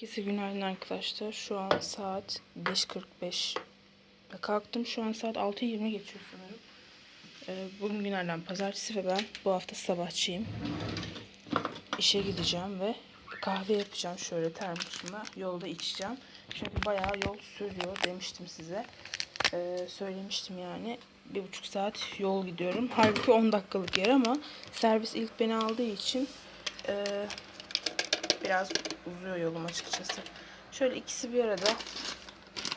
Herkese günaydın arkadaşlar. Şu an saat 5.45. Ve Kalktım. Şu an saat 6.20 geçiyor sanırım. Ee, bugün günlerden pazartesi ve ben bu hafta sabahçıyım. İşe gideceğim ve kahve yapacağım şöyle termosuma. Yolda içeceğim. Çünkü bayağı yol sürüyor demiştim size. Ee, söylemiştim yani. Bir buçuk saat yol gidiyorum. Halbuki 10 dakikalık yer ama servis ilk beni aldığı için e, biraz uzuyor yolum açıkçası. Şöyle ikisi bir arada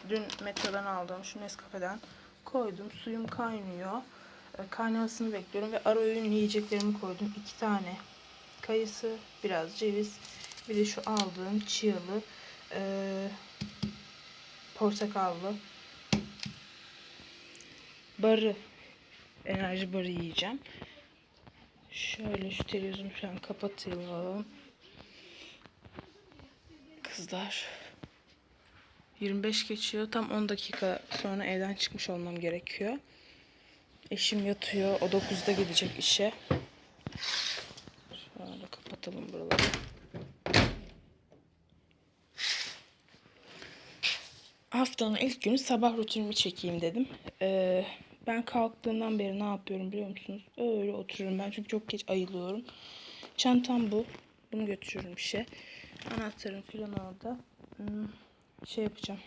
dün metrodan aldığım şu Nescafe'den koydum. Suyum kaynıyor. E, Kaynamasını bekliyorum ve ara öğün yiyeceklerimi koydum. iki tane kayısı, biraz ceviz, bir de şu aldığım chialı, e, portakallı barı, enerji barı yiyeceğim. Şöyle şu televizyonu falan kapatalım. Kızlar. 25 geçiyor. Tam 10 dakika sonra evden çıkmış olmam gerekiyor. Eşim yatıyor. O 9'da gidecek işe. Şöyle kapatalım buraları. Haftanın ilk günü sabah rutinimi çekeyim dedim. Ee, ben kalktığımdan beri ne yapıyorum biliyor musunuz? Öyle oturuyorum ben çünkü çok geç ayılıyorum. Çantam bu. Bunu götürüyorum işe. Anahtarım filan orada. Hmm, şey yapacağım.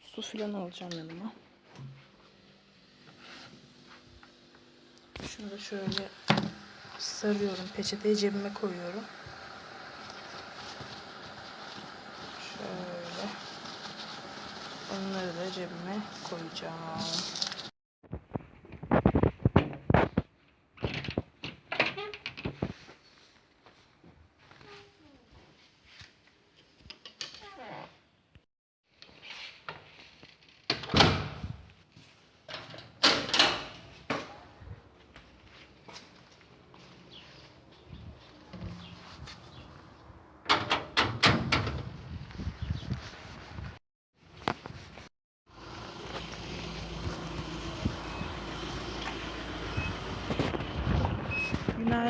Su filan alacağım yanıma. Şunu da şöyle sarıyorum. Peçeteyi cebime koyuyorum. Şöyle. Onları da cebime koyacağım.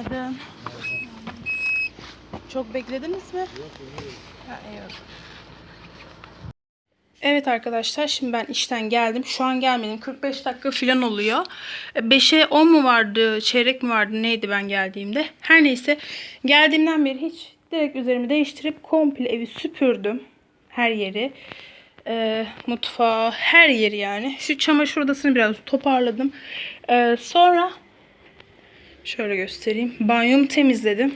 Günaydın. Çok beklediniz mi? İyi olsun. Evet arkadaşlar şimdi ben işten geldim. Şu an gelmedim. 45 dakika falan oluyor. 5'e 10 mu vardı, çeyrek mi vardı neydi ben geldiğimde. Her neyse geldiğimden beri hiç direkt üzerimi değiştirip komple evi süpürdüm. Her yeri. Ee, mutfağı, her yeri yani. Şu çamaşır odasını biraz toparladım. Ee, sonra Şöyle göstereyim. Banyomu temizledim.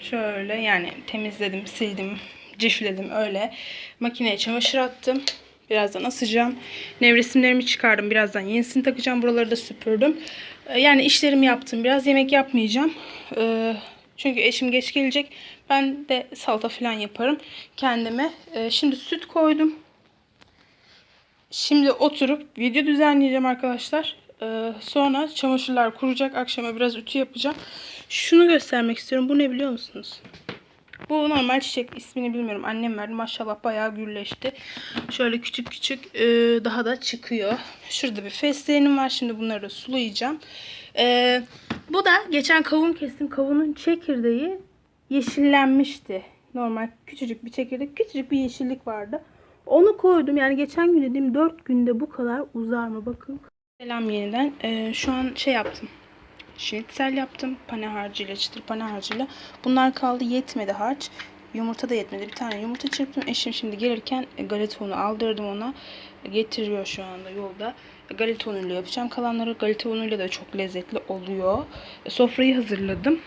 Şöyle yani temizledim, sildim, cifledim öyle. Makineye çamaşır attım. Birazdan asacağım. Nevresimlerimi çıkardım. Birazdan yenisini takacağım. Buraları da süpürdüm. Ee, Yani işlerimi yaptım. Biraz yemek yapmayacağım. Ee, Çünkü eşim geç gelecek. Ben de salata falan yaparım kendime. Ee, Şimdi süt koydum. Şimdi oturup video düzenleyeceğim arkadaşlar. Ee, sonra çamaşırlar kuracak. Akşama biraz ütü yapacağım. Şunu göstermek istiyorum. Bu ne biliyor musunuz? Bu normal çiçek. ismini bilmiyorum. Annem verdi. Maşallah bayağı gülleşti. Şöyle küçük küçük e, daha da çıkıyor. Şurada bir fesleğenim var. Şimdi bunları da sulayacağım. Ee, bu da geçen kavun kestim. Kavunun çekirdeği yeşillenmişti. Normal küçücük bir çekirdek. Küçücük bir yeşillik vardı. Onu koydum. Yani geçen gün dediğim 4 günde bu kadar uzar mı? Bakın. Selam yeniden. Ee, şu an şey yaptım. Şnitzel yaptım. Pane harcıyla, çıtır pane harcıyla. Bunlar kaldı. Yetmedi harç. Yumurta da yetmedi. Bir tane yumurta çırptım. Eşim şimdi gelirken e, galeta unu aldırdım ona. Getiriyor şu anda yolda. Galeta unuyla yapacağım. Kalanları galeta unuyla da çok lezzetli oluyor. Sofrayı hazırladım.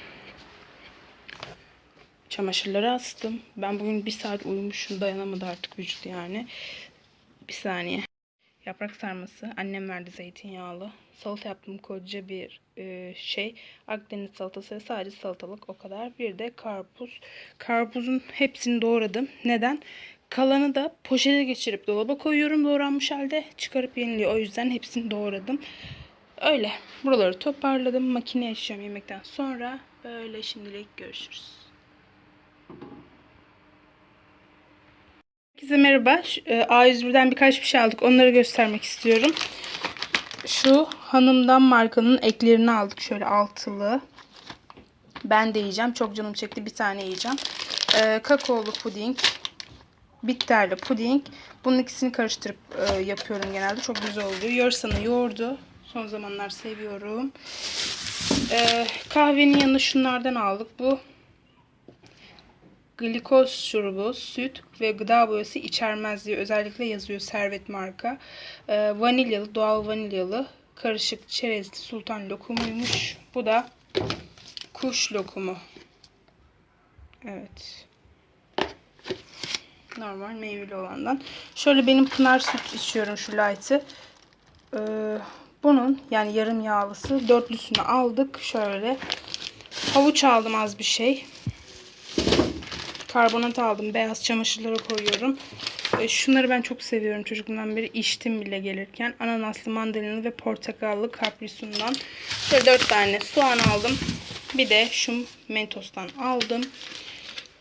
Çamaşırları astım. Ben bugün bir saat uyumuşum. Dayanamadı artık vücut yani. Bir saniye. Yaprak sarması. Annem verdi zeytinyağlı. Salata yaptım koca bir e, şey. Akdeniz salatası ve sadece salatalık o kadar. Bir de karpuz. Karpuzun hepsini doğradım. Neden? Kalanı da poşete geçirip dolaba koyuyorum doğranmış halde. Çıkarıp yeniliyor. O yüzden hepsini doğradım. Öyle. Buraları toparladım. Makineye açacağım yemekten sonra. Böyle şimdilik görüşürüz. Herkese merhaba. E, A101'den birkaç bir şey aldık. Onları göstermek istiyorum. Şu hanımdan markanın eklerini aldık. Şöyle altılı. Ben de yiyeceğim. Çok canım çekti. Bir tane yiyeceğim. e, kakaolu puding, bitterli puding. Bunun ikisini karıştırıp e, yapıyorum genelde. Çok güzel oluyor. Yorsa'nın yoğurdu. Son zamanlar seviyorum. E, kahvenin yanına şunlardan aldık. Bu glikoz şurubu, süt ve gıda boyası içermez diye özellikle yazıyor Servet marka. E, vanilyalı, doğal vanilyalı, karışık çerezli sultan lokumuymuş. Bu da kuş lokumu. Evet. Normal meyveli olandan. Şöyle benim pınar süt içiyorum şu light'ı. Ee, bunun yani yarım yağlısı dörtlüsünü aldık. Şöyle. Havuç aldım az bir şey. Karbonat aldım. Beyaz çamaşırlara koyuyorum. Ee, şunları ben çok seviyorum. Çocukluğumdan beri içtim bile gelirken. Ananaslı, mandalinalı ve portakallı kaprisundan. Şöyle dört tane soğan aldım. Bir de şu mentostan aldım.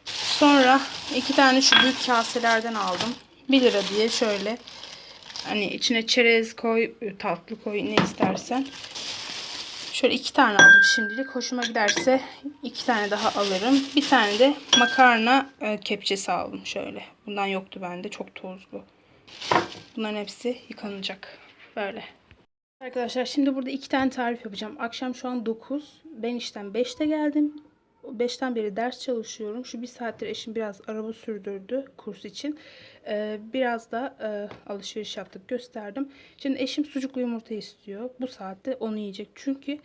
Sonra iki tane şu büyük kaselerden aldım. 1 lira diye şöyle hani içine çerez koy, tatlı koy ne istersen. Şöyle iki tane aldım şimdilik. Hoşuma giderse iki tane daha alırım. Bir tane de makarna e, kepçesi aldım şöyle. Bundan yoktu bende. Çok tozlu. Bunların hepsi yıkanacak. Böyle. Arkadaşlar şimdi burada iki tane tarif yapacağım. Akşam şu an 9. Ben işten 5'te geldim. 5'ten beri ders çalışıyorum. Şu bir saattir eşim biraz araba sürdürdü kurs için. Ee, biraz da e, alışveriş yaptık gösterdim. Şimdi eşim sucuklu yumurta istiyor. Bu saatte onu yiyecek. Çünkü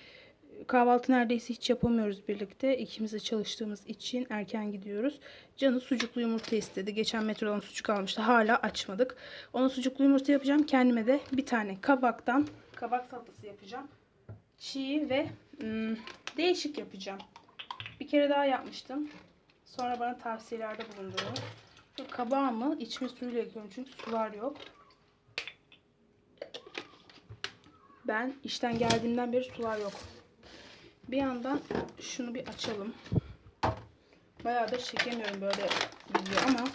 kahvaltı neredeyse hiç yapamıyoruz birlikte. İkimiz de çalıştığımız için erken gidiyoruz. Canı sucuklu yumurta istedi. Geçen metrodan sucuk almıştı. Hala açmadık. Ona sucuklu yumurta yapacağım. Kendime de bir tane kabaktan kabak salatası yapacağım. Çiğ ve hmm, değişik yapacağım. Bir kere daha yapmıştım. Sonra bana tavsiyelerde bulundunuz. Şu kabağımı içme suyuyla yıkıyorum çünkü sular yok. Ben işten geldiğimden beri sular yok. Bir yandan şunu bir açalım. Bayağı da çekemiyorum böyle video ama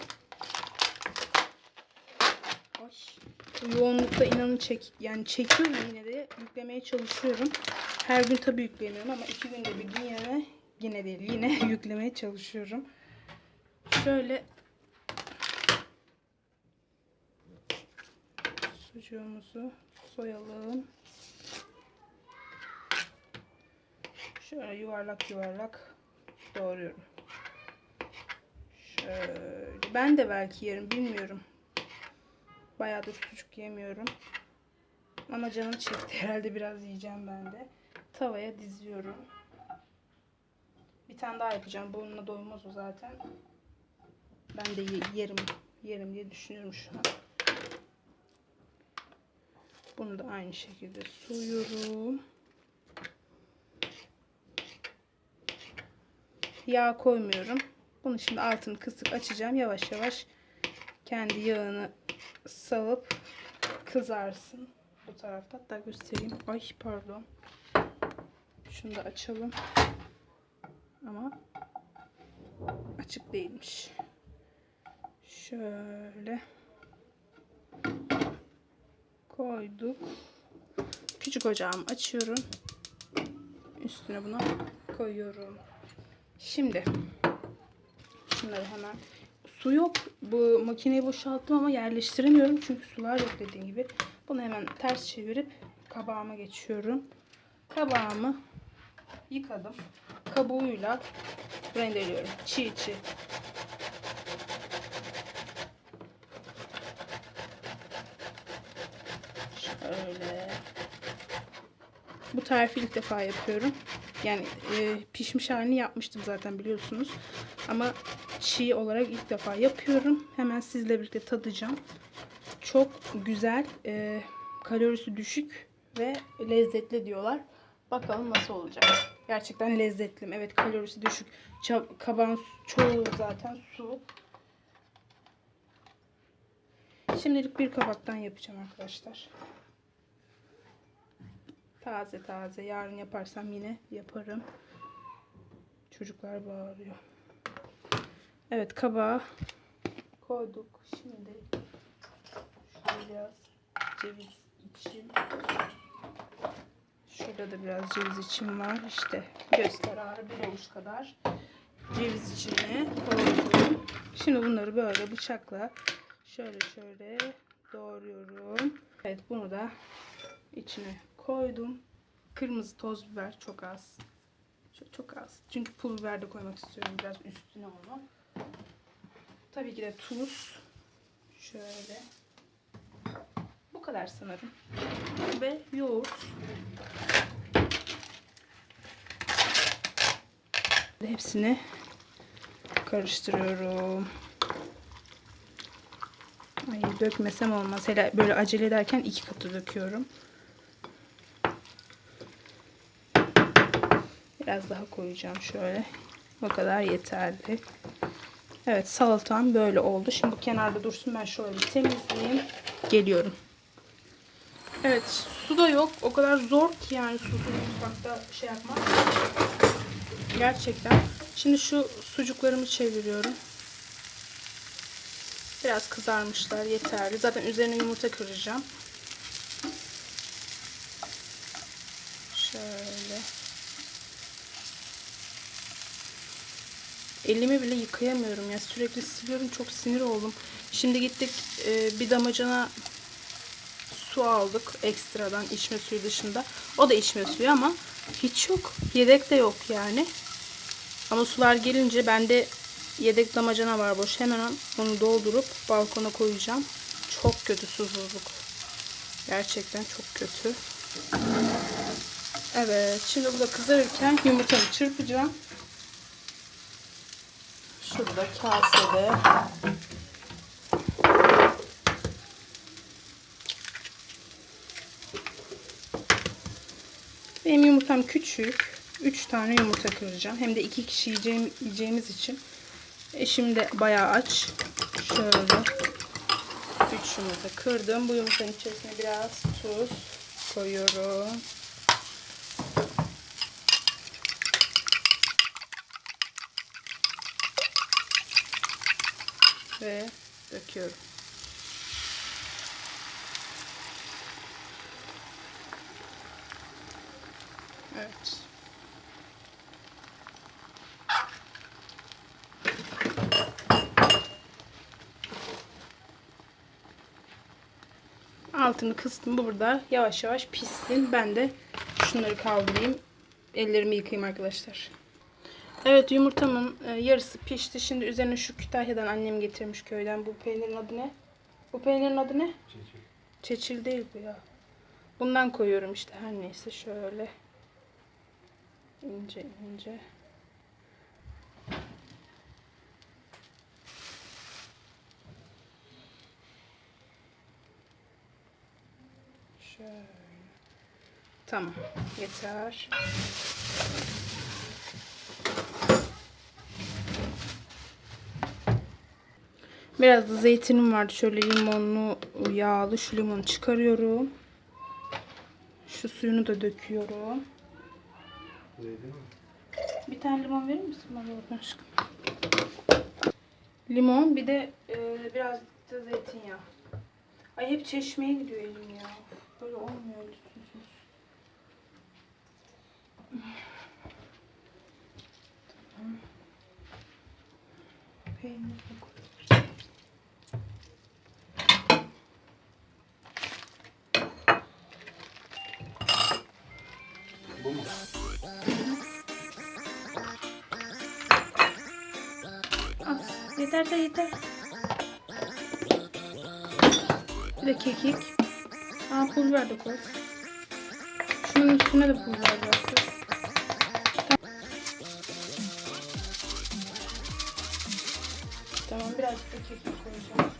bu yoğunlukta inanın çek yani çekiyorum yine de yüklemeye çalışıyorum. Her gün tabii yüklemiyorum ama iki günde bir gün yine yine değil yine yüklemeye çalışıyorum. Şöyle sucuğumuzu soyalım. Şöyle yuvarlak yuvarlak doğruyorum. Şöyle. Ben de belki yerim bilmiyorum. Bayağıdır sucuk yemiyorum. Ama canım çekti herhalde biraz yiyeceğim ben de. Tavaya diziyorum. Bir tane daha yapacağım. Bununla doymaz o zaten. Ben de ye- yerim yerim diye düşünüyorum şu an. Bunu da aynı şekilde soyuyorum. Yağ koymuyorum. Bunu şimdi altını kısık açacağım. Yavaş yavaş kendi yağını salıp kızarsın. Bu tarafta hatta göstereyim. Ay pardon. Şunu da açalım. Ama açık değilmiş. Şöyle koyduk. Küçük ocağımı açıyorum. Üstüne bunu koyuyorum. Şimdi şunları hemen su yok. Bu makineyi boşalttım ama yerleştiremiyorum çünkü sular yok dediğim gibi. Bunu hemen ters çevirip kabağıma geçiyorum. Kabağımı yıkadım. Kabuğuyla rendeliyorum. Çiğ çiğ. Şöyle. Bu tarifi ilk defa yapıyorum. Yani e, pişmiş halini yapmıştım zaten biliyorsunuz. Ama çiğ olarak ilk defa yapıyorum. Hemen sizle birlikte tadacağım. Çok güzel, e, kalorisi düşük ve lezzetli diyorlar. Bakalım nasıl olacak. Gerçekten lezzetli. Evet kalorisi düşük. Ça- kabağın çoğu zaten su. Şimdilik bir kabaktan yapacağım arkadaşlar. Taze taze. Yarın yaparsam yine yaparım. Çocuklar bağırıyor. Evet kabağı koyduk. Şimdi şöyle biraz ceviz içim. Şurada da biraz ceviz içim var. İşte göster ağrı bir avuç kadar. ceviz içine koydum. Şimdi bunları böyle bıçakla şöyle şöyle doğruyorum. Evet bunu da içine koydum. Kırmızı toz biber çok az. Şöyle çok az. Çünkü pul biber de koymak istiyorum biraz üstüne onu. Tabii ki de tuz. Şöyle. Kadar sanırım. Ve yoğurt. Hepsini karıştırıyorum. Ay dökmesem olmaz. Hele böyle acele ederken iki katı döküyorum. Biraz daha koyacağım şöyle. O kadar yeterli. Evet salatam böyle oldu. Şimdi bu kenarda dursun. Ben şöyle temizleyeyim. Geliyorum. Evet su da yok. O kadar zor ki yani susuz mutfakta şey yapmak. Gerçekten. Şimdi şu sucuklarımı çeviriyorum. Biraz kızarmışlar yeterli. Zaten üzerine yumurta kıracağım. Şöyle. Elimi bile yıkayamıyorum ya. Sürekli siliyorum. Çok sinir oldum. Şimdi gittik e, bir damacana su aldık ekstradan içme suyu dışında. O da içme suyu ama hiç yok. Yedek de yok yani. Ama sular gelince bende yedek damacana var boş. Hemen onu doldurup balkona koyacağım. Çok kötü susuzluk. Gerçekten çok kötü. Evet. Şimdi bu da kızarırken yumurtamı çırpacağım. Şurada kasede. Benim yumurtam küçük. 3 tane yumurta kıracağım. Hem de 2 kişi yiyeceğim, yiyeceğimiz için. Eşim de bayağı aç. Şöyle 3 yumurta kırdım. Bu yumurtanın içerisine biraz tuz koyuyorum. Ve döküyorum. Evet. Altını kıstım. Bu burada yavaş yavaş pişsin. Ben de şunları kaldırayım. Ellerimi yıkayayım arkadaşlar. Evet yumurtamın e, yarısı pişti. Şimdi üzerine şu Kütahya'dan annem getirmiş köyden. Bu peynirin adı ne? Bu peynirin adı ne? Çeçil. Çeçil değil bu ya. Bundan koyuyorum işte her neyse şöyle. İnce ince. Şöyle. Tamam. Yeter. Biraz da zeytinim vardı. Şöyle limonlu, yağlı. Şu limonu çıkarıyorum. Şu suyunu da döküyorum. Bir tane limon verir misin bana oradan aşkım? Limon bir de e, biraz da zeytinyağı. Ay hep çeşmeye gidiyor elim ya. Böyle olmuyor. Tamam. Peynir de. Bu mu? Az. Yeter de yeter. Bir de kekik. Aa pul biber de koy. Şunun üstüne de pul biraz koy. Tamam birazcık da kekik koyacağım.